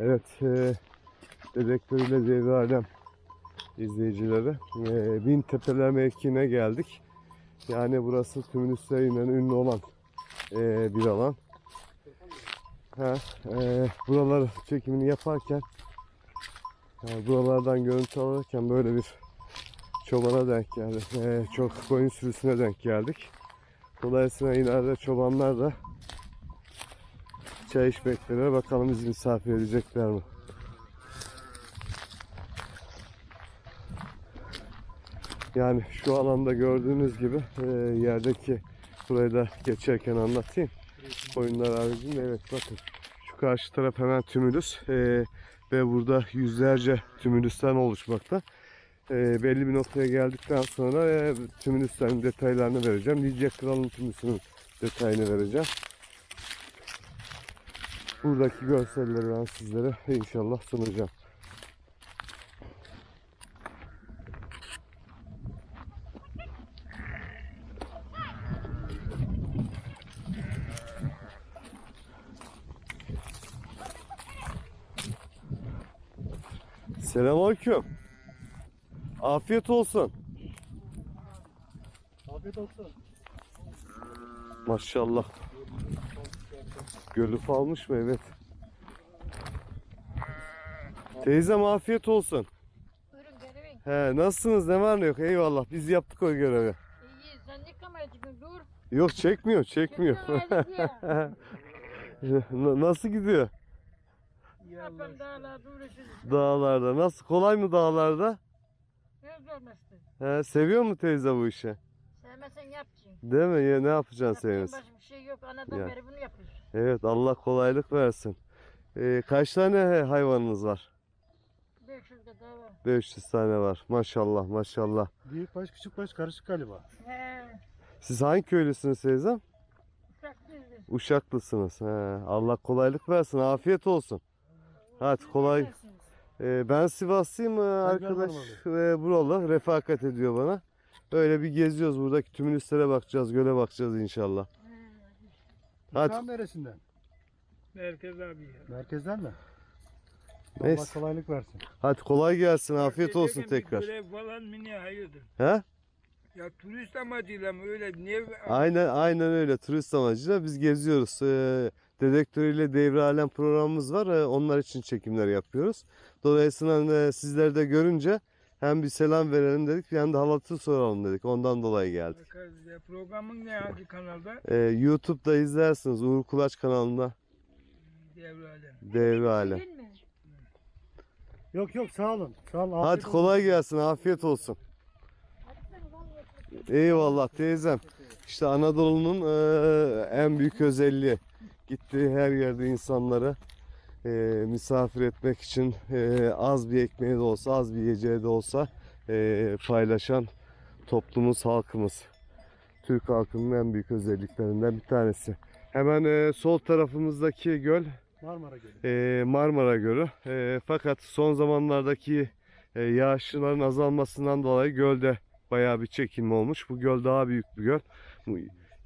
Evet, e, dedektörüyle devre alem izleyicileri. E, Bin Tepeler mevkiine geldik. Yani burası tümülüsleriyle ünlü olan e, bir alan. Ha, e, buralar çekimini yaparken e, buralardan görüntü alırken böyle bir çobana denk geldik. E, çok koyun sürüsüne denk geldik. Dolayısıyla ileride çobanlar da çay içmekleri bakalım bizi misafir edecekler mi? Yani şu alanda gördüğünüz gibi e, yerdeki burayı da geçerken anlatayım. Koyunlar haricinde evet bakın şu karşı taraf hemen tümülüs e, ve burada yüzlerce tümülüsten oluşmakta. E, belli bir noktaya geldikten sonra e, tümülüslerin detaylarını vereceğim. Lidya Kral'ın tümülüsünün detayını vereceğim. Buradaki görselleri ben sizlere inşallah sunacağım. Selamünaleyküm. Afiyet olsun. Afiyet olsun. Maşallah. Gölü almış mı? Evet. Teyzem afiyet olsun. Buyurun gelin. He, nasılsınız? Ne var ne yok? Eyvallah. Biz yaptık o görevi. İyi sen ne kamera çıkın dur. Yok çekmiyor, çekmiyor. Na- Nasıl gidiyor? Dağlarda uğraşırız. Dağlarda. Nasıl? Kolay mı dağlarda? Ne zorlaştı. He, seviyor mu teyze bu işi? Sevmezsen yapacaksın. Değil mi? Ya, ne yapacaksın sevmez? başka bir şey yok. Anadan Ya. beri bunu yapıyoruz. Evet Allah kolaylık versin. Ee, kaç tane hayvanınız var? 500 kadar var. 500 tane var. Maşallah maşallah. Büyük baş küçük baş karışık galiba. He. Siz hangi köylüsünüz teyzem? Uşaklısınız. He, Allah kolaylık versin. Afiyet olsun. Hadi kolay. Ee, ben Sivaslıyım. Arkadaş ve buralı refakat ediyor bana. Öyle bir geziyoruz. Buradaki tümülüslere bakacağız. Göle bakacağız inşallah. Hadi. Hadi. neresinden? Merkez abi ya. Merkezden mi? Neyse. Allah kolaylık versin. Hadi kolay gelsin. Afiyet olsun bir tekrar. Görev falan mı ne hayırdır? He? Ya turist amacıyla mı öyle niye? Aynen aynen öyle turist amacıyla biz geziyoruz. Ee, dedektörüyle devre alem programımız var. Ee, onlar için çekimler yapıyoruz. Dolayısıyla e, sizleri de görünce hem bir selam verelim dedik hem de halatı soralım dedik. Ondan dolayı geldik. Bakarız ya. Programın ne hangi kanalda? Ee, YouTube'da izlersiniz Uğur Kulaç kanalında devre alem. Yok yok sağ olun. Sağ olun. Hadi afiyet olsun. kolay gelsin. Afiyet olsun. Eyvallah teyzem. İşte Anadolu'nun e, en büyük özelliği. Gittiği her yerde insanları e, misafir etmek için e, az bir ekmeği de olsa, az bir yiyeceği de olsa e, paylaşan toplumumuz, halkımız. Türk halkının en büyük özelliklerinden bir tanesi. Hemen e, sol tarafımızdaki göl Marmara Gölü. e, Marmara Gölü. E, fakat son zamanlardaki e, yağışların azalmasından dolayı gölde bayağı bir çekilme olmuş. Bu göl daha büyük bir göl.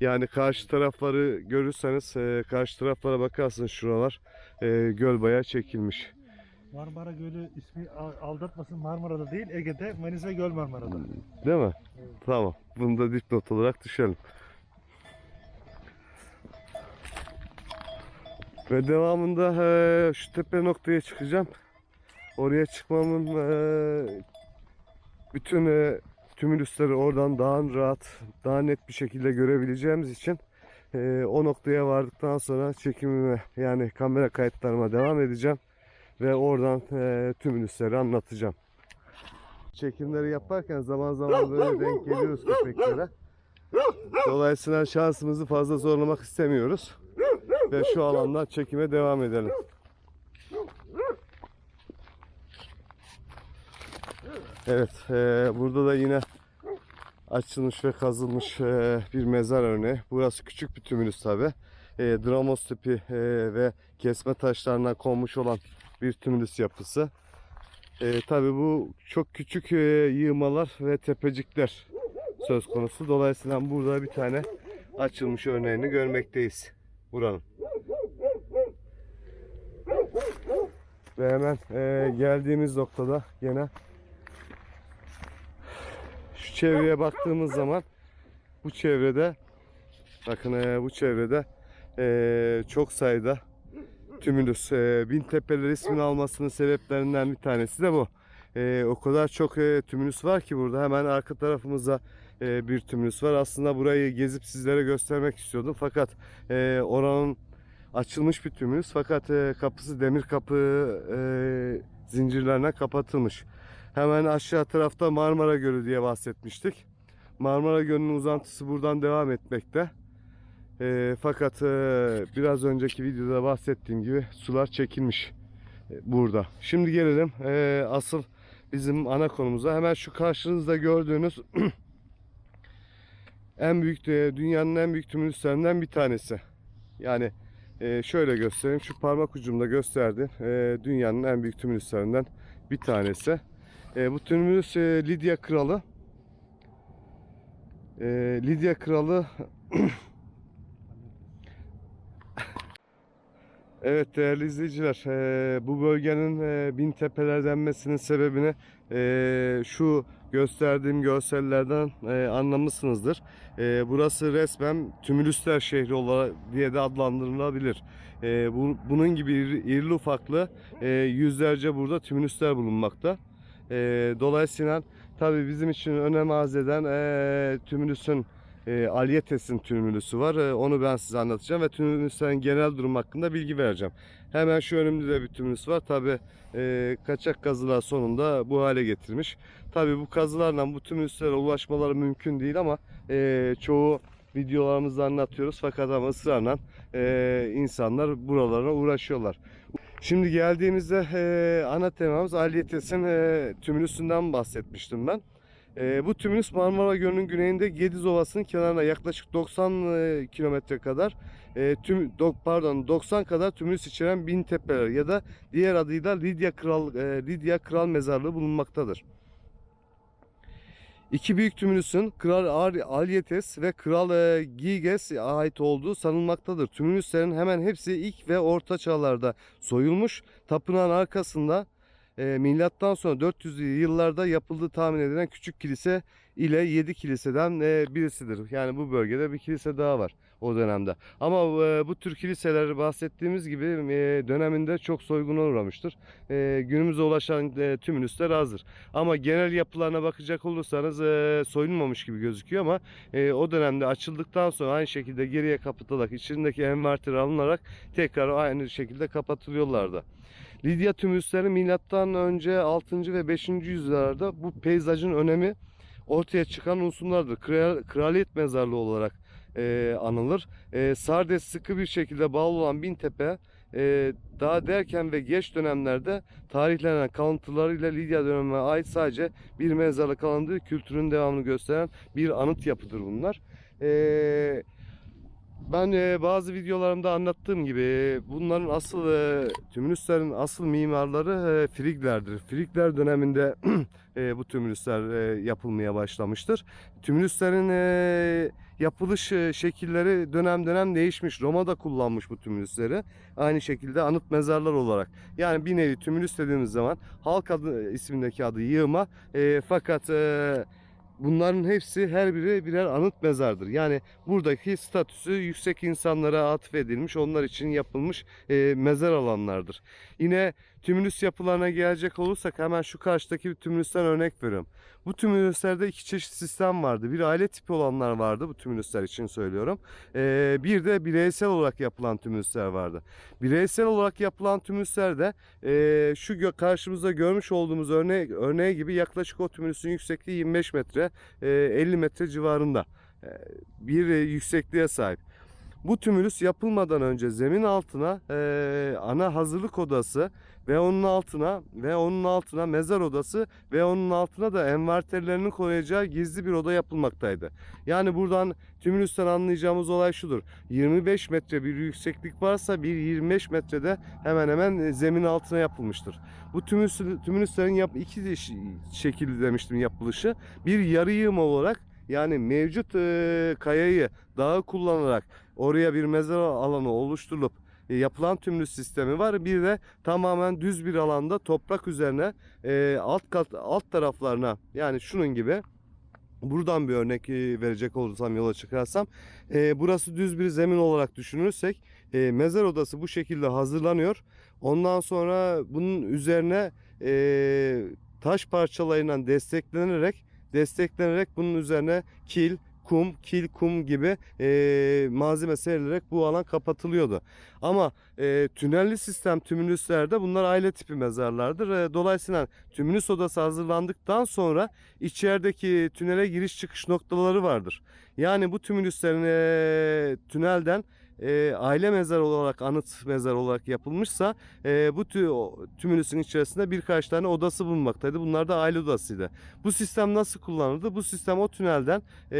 Yani karşı tarafları görürseniz, e, karşı taraflara bakarsınız şuralar. e, göl bayağı çekilmiş. Marmara Gölü ismi aldatmasın Marmara'da değil Ege'de Manisa Göl Marmara'da. Değil mi? Tamam. Bunu da dipnot olarak düşelim. Ve devamında e, şu tepe noktaya çıkacağım. Oraya çıkmamın e, bütün e, tümülüsleri oradan daha rahat, daha net bir şekilde görebileceğimiz için e, o noktaya vardıktan sonra çekimime yani kamera kayıtlarıma devam edeceğim. Ve oradan e, tümülüsleri anlatacağım çekimleri yaparken zaman zaman böyle denk geliyoruz köpeklere. Dolayısıyla şansımızı fazla zorlamak istemiyoruz. Ve şu alandan çekime devam edelim. Evet, e, burada da yine açılmış ve kazılmış e, bir mezar örneği. Burası küçük bir tümülüs tabi. E, Dramos tipi e, ve kesme taşlarından konmuş olan bir tümülüs yapısı. Tabii bu çok küçük yığmalar ve tepecikler söz konusu. Dolayısıyla burada bir tane açılmış örneğini görmekteyiz buranın. Ve hemen geldiğimiz noktada gene şu çevreye baktığımız zaman bu çevrede bakın e, bu çevrede e, çok sayıda tümülüs e, bin tepeler ismini almasının sebeplerinden bir tanesi de bu. E, o kadar çok e, tümülüs var ki burada hemen arka tarafımızda e, bir tümülüs var. Aslında burayı gezip sizlere göstermek istiyordum fakat e, oranın açılmış bir tümülüs fakat e, kapısı demir kapı e, zincirlerine kapatılmış. Hemen aşağı tarafta Marmara Gölü diye bahsetmiştik. Marmara Gölü'nün uzantısı buradan devam etmekte. E, fakat e, biraz önceki videoda bahsettiğim gibi sular çekilmiş e, burada. Şimdi gelelim e, asıl bizim ana konumuza. Hemen şu karşınızda gördüğünüz en büyük e, dünyanın en büyük tümülüslerinden bir tanesi. Yani e, şöyle göstereyim. Şu parmak ucumda gösterdi. E, dünyanın en büyük tümülüslerinden bir tanesi. E, bu tümülüs e, Lidya Kralı. E, Lidya Kralı Evet değerli izleyiciler, e, bu bölgenin e, bin tepeler denmesinin sebebini e, şu gösterdiğim görsellerden e, anlamışsınızdır. E, burası resmen Tümülüsler şehri olarak diye de adlandırılabilir. E, bu, bunun gibi irili ufaklı e, yüzlerce burada Tümülüsler bulunmakta. E, dolayısıyla tabii bizim için önem arz eden e, Tümülüs'ün e, Alyetes'in tümülüsü var. E, onu ben size anlatacağım ve tümülüslerin genel durum hakkında bilgi vereceğim. Hemen şu önümde de bir tümülüs var. Tabi e, kaçak kazılar sonunda bu hale getirmiş. Tabi bu kazılarla bu tümülüslere ulaşmaları mümkün değil ama e, çoğu videolarımızda anlatıyoruz. Fakat ama ısrarla e, insanlar buralara uğraşıyorlar. Şimdi geldiğimizde e, ana temamız Alyetes'in e, tümülüsünden bahsetmiştim ben. E, bu tümülüs Marmara Gölü'nün güneyinde Gediz Ovası'nın kenarına yaklaşık 90 e, kilometre kadar e, tüm dok, pardon 90 kadar tümülüs içeren bin tepeler ya da diğer adıyla Lidya Kral e, Lidya Kral Mezarlığı bulunmaktadır. İki büyük tümülüsün Kral Ar- Alyetes ve Kral e, Giges ait olduğu sanılmaktadır. Tümülüslerin hemen hepsi ilk ve orta çağlarda soyulmuş. Tapınağın arkasında e, milattan sonra 400'lü yıllarda yapıldığı tahmin edilen küçük kilise ile 7 kiliseden e, birisidir. Yani bu bölgede bir kilise daha var o dönemde. Ama e, bu tür kiliseler bahsettiğimiz gibi e, döneminde çok soyguna uğramıştır. E, günümüze ulaşan e, tümülüsler azdır. Ama genel yapılarına bakacak olursanız e, soyulmamış gibi gözüküyor ama e, o dönemde açıldıktan sonra aynı şekilde geriye kapatılarak içindeki enverteri alınarak tekrar aynı şekilde kapatılıyorlardı. Lidya tümülüsleri milattan önce 6. ve 5. yüzyıllarda bu peyzajın önemi ortaya çıkan unsurlardır. Kral- kraliyet mezarlığı olarak e, anılır. E, Sardes sıkı bir şekilde bağlı olan Bintepe e, daha derken ve geç dönemlerde tarihlenen kalıntılarıyla Lidya dönemine ait sadece bir mezarlık kalındığı kültürün devamını gösteren bir anıt yapıdır bunlar. E, ben e, bazı videolarımda anlattığım gibi bunların asıl e, tümülüslerin asıl mimarları e, Friglerdir. Frigler döneminde e, bu tümülüsler e, yapılmaya başlamıştır. Tümülüslerin e, yapılış e, şekilleri dönem dönem değişmiş. Roma'da kullanmış bu tümülüsleri. Aynı şekilde anıt mezarlar olarak. Yani bir nevi tümülüs dediğimiz zaman halk adı ismindeki adı yığma. E, fakat e, bunların hepsi her biri birer anıt mezardır. Yani buradaki statüsü yüksek insanlara atfedilmiş, onlar için yapılmış e, mezar alanlardır. Yine tümülüs yapılarına gelecek olursak hemen şu karşıdaki bir tümülüsten örnek veriyorum. Bu tümülüslerde iki çeşit sistem vardı. Bir aile tipi olanlar vardı bu tümülüsler için söylüyorum. E, bir de bireysel olarak yapılan tümülüsler vardı. Bireysel olarak yapılan tümülüslerde e, şu gö- karşımızda görmüş olduğumuz örneği, örneği gibi yaklaşık o tümülüsün yüksekliği 25 metre, e, 50 metre civarında e, bir e, yüksekliğe sahip. Bu tümülüs yapılmadan önce zemin altına e, ana hazırlık odası ve onun altına ve onun altına mezar odası ve onun altına da envarterlerini koyacağı gizli bir oda yapılmaktaydı. Yani buradan tümülüsten anlayacağımız olay şudur. 25 metre bir yükseklik varsa bir 25 metrede hemen hemen zemin altına yapılmıştır. Bu tümülüs- tümülüslerin yap iki şekilde demiştim yapılışı. Bir yarı yığım olarak yani mevcut e, kayayı dağı kullanarak oraya bir mezar alanı oluşturulup e, yapılan tümülüs sistemi var. Bir de tamamen düz bir alanda toprak üzerine e, alt kat alt taraflarına yani şunun gibi buradan bir örnek e, verecek olursam yola çıkarsam burası düz bir zemin olarak düşünürsek mezar odası bu şekilde hazırlanıyor. Ondan sonra bunun üzerine taş parçalarıyla desteklenerek desteklenerek bunun üzerine kil, kum, kil, kum gibi e, malzeme serilerek bu alan kapatılıyordu. Ama e, tünelli sistem tümülüslerde bunlar aile tipi mezarlardır. E, dolayısıyla tümülüs odası hazırlandıktan sonra içerideki tünele giriş çıkış noktaları vardır. Yani bu tümülüslerin e, tünelden e, aile mezarı olarak anıt mezar olarak yapılmışsa e, bu tü, tümülüsün içerisinde birkaç tane odası bulunmaktaydı. Bunlar da aile odasıydı. Bu sistem nasıl kullanıldı? Bu sistem o tünelden e,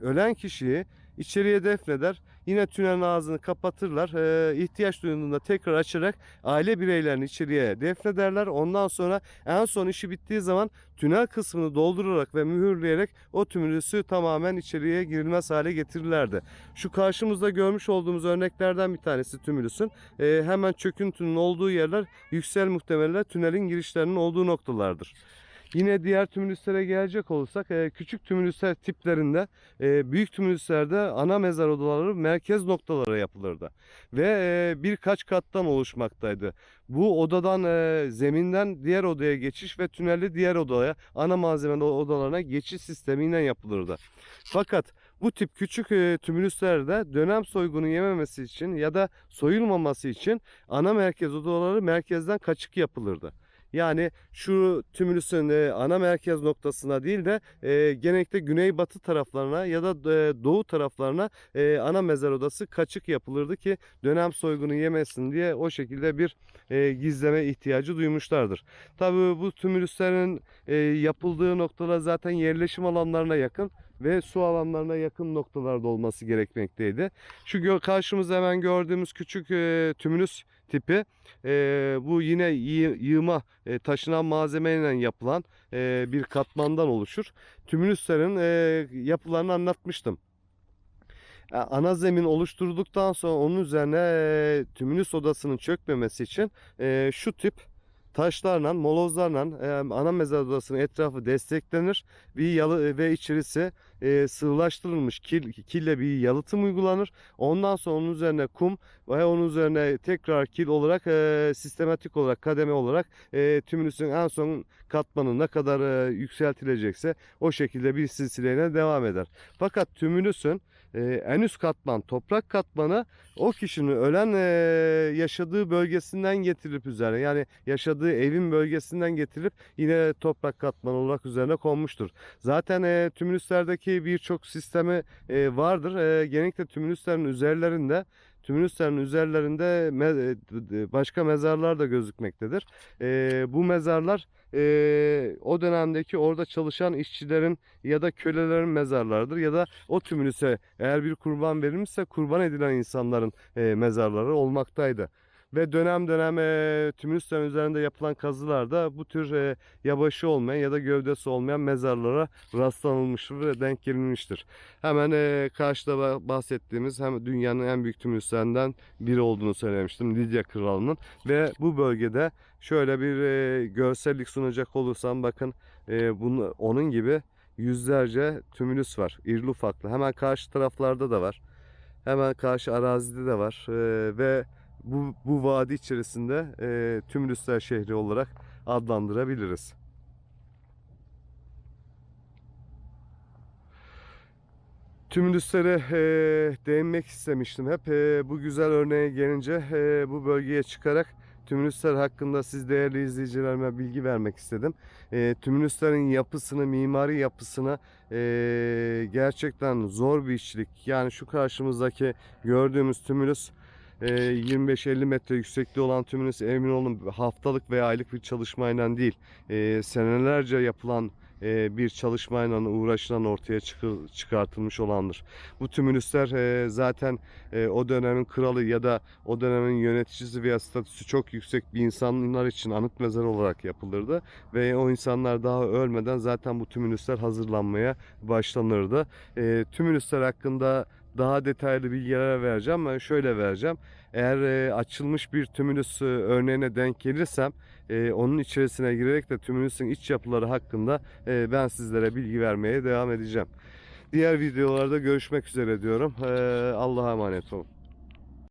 ölen kişiyi içeriye defneder. Yine tünelin ağzını kapatırlar. E, ihtiyaç duyulduğunda tekrar açarak aile bireylerini içeriye defnederler. Ondan sonra en son işi bittiği zaman tünel kısmını doldurarak ve mühürleyerek o tümülüsü tamamen içeriye girilmez hale getirirlerdi. Şu karşımızda görmüş olduğumuz örneklerden bir tanesi tümülüsün. E, hemen çöküntünün olduğu yerler yüksel muhtemelen tünelin girişlerinin olduğu noktalardır. Yine diğer tümülüslere gelecek olursak e, küçük tümülüsler tiplerinde e, büyük tümülüslerde ana mezar odaları merkez noktalara yapılırdı. Ve e, birkaç kattan oluşmaktaydı. Bu odadan zeminden diğer odaya geçiş ve tünelli diğer odaya ana malzeme odalarına geçiş sistemiyle yapılırdı. Fakat bu tip küçük e, tümülüslerde dönem soygunu yememesi için ya da soyulmaması için ana merkez odaları merkezden kaçık yapılırdı. Yani şu tümülüsün e, ana merkez noktasına değil de e, genellikle güneybatı taraflarına ya da e, doğu taraflarına e, ana mezar odası kaçık yapılırdı ki dönem soygunu yemesin diye o şekilde bir e, gizleme ihtiyacı duymuşlardır. Tabii bu tümülüslerin e, yapıldığı noktalar zaten yerleşim alanlarına yakın ve su alanlarına yakın noktalarda olması gerekmekteydi. Şu karşımızda hemen gördüğümüz küçük e, tümülüs tipi e, bu yine yı- yığma e, taşınan malzemeyle yapılan e, bir katmandan oluşur. Tümülüslerin e, yapılarını anlatmıştım. Ana zemin oluşturulduktan sonra onun üzerine e, tümülüs odasının çökmemesi için e, şu tip taşlarla, molozlarla e, ana mezar odasının etrafı desteklenir bir yalı ve içerisi e, sıvılaştırılmış kil, kille bir yalıtım uygulanır. Ondan sonra onun üzerine kum ve onun üzerine tekrar kil olarak e, sistematik olarak kademe olarak e, tümülüsün en son katmanı ne kadar e, yükseltilecekse o şekilde bir silsileyle devam eder. Fakat tümülüsün e, en üst katman toprak katmanı o kişinin ölen e, yaşadığı bölgesinden getirilip üzerine yani yaşadığı evin bölgesinden getirilip yine toprak katmanı olarak üzerine konmuştur. Zaten e, tümülüslerdeki birçok sistemi e, vardır. E, genellikle tümülüslerin üzerlerinde tümülüslerin üzerlerinde me- başka mezarlar da gözükmektedir. E, bu mezarlar e, o dönemdeki orada çalışan işçilerin ya da kölelerin mezarlarıdır ya da o tümülüse eğer bir kurban verilmişse kurban edilen insanların e, mezarları olmaktaydı. Ve dönem dönem e, tümülüslerin üzerinde yapılan kazılarda bu tür e, yabaşı olmayan ya da gövdesi olmayan mezarlara rastlanılmıştır ve denk gelinmiştir. Hemen e, karşıda ba- bahsettiğimiz hem dünyanın en büyük tümülüslerinden biri olduğunu söylemiştim Lidya Kralı'nın ve bu bölgede şöyle bir e, görsellik sunacak olursam bakın e, bunu, onun gibi yüzlerce tümülüs var. İrili ufaklı. Hemen karşı taraflarda da var. Hemen karşı arazide de var. E, ve bu, bu vadi içerisinde e, Tümülüsler şehri olarak adlandırabiliriz. Tümülüslere e, değinmek istemiştim hep. E, bu güzel örneğe gelince e, bu bölgeye çıkarak Tümülüsler hakkında siz değerli izleyicilerime bilgi vermek istedim. E, tümülüslerin yapısını, mimari yapısını e, gerçekten zor bir işçilik. Yani şu karşımızdaki gördüğümüz tümülüs e, 25-50 metre yüksekliği olan tümülüs emin olun haftalık veya aylık bir çalışmayla değil e, senelerce yapılan e, bir çalışmayla uğraşılan ortaya çıkartılmış olandır. Bu tümülüsler zaten o dönemin kralı ya da o dönemin yöneticisi veya statüsü çok yüksek bir insanlar için anıt mezarı olarak yapılırdı ve o insanlar daha ölmeden zaten bu tümülüsler hazırlanmaya başlanırdı. Tümülüsler hakkında daha detaylı bilgiler vereceğim. Ben şöyle vereceğim. Eğer e, açılmış bir tümülüs e, örneğine denk gelirsem e, onun içerisine girerek de tümülüsün iç yapıları hakkında e, ben sizlere bilgi vermeye devam edeceğim. Diğer videolarda görüşmek üzere diyorum. E, Allah'a emanet olun.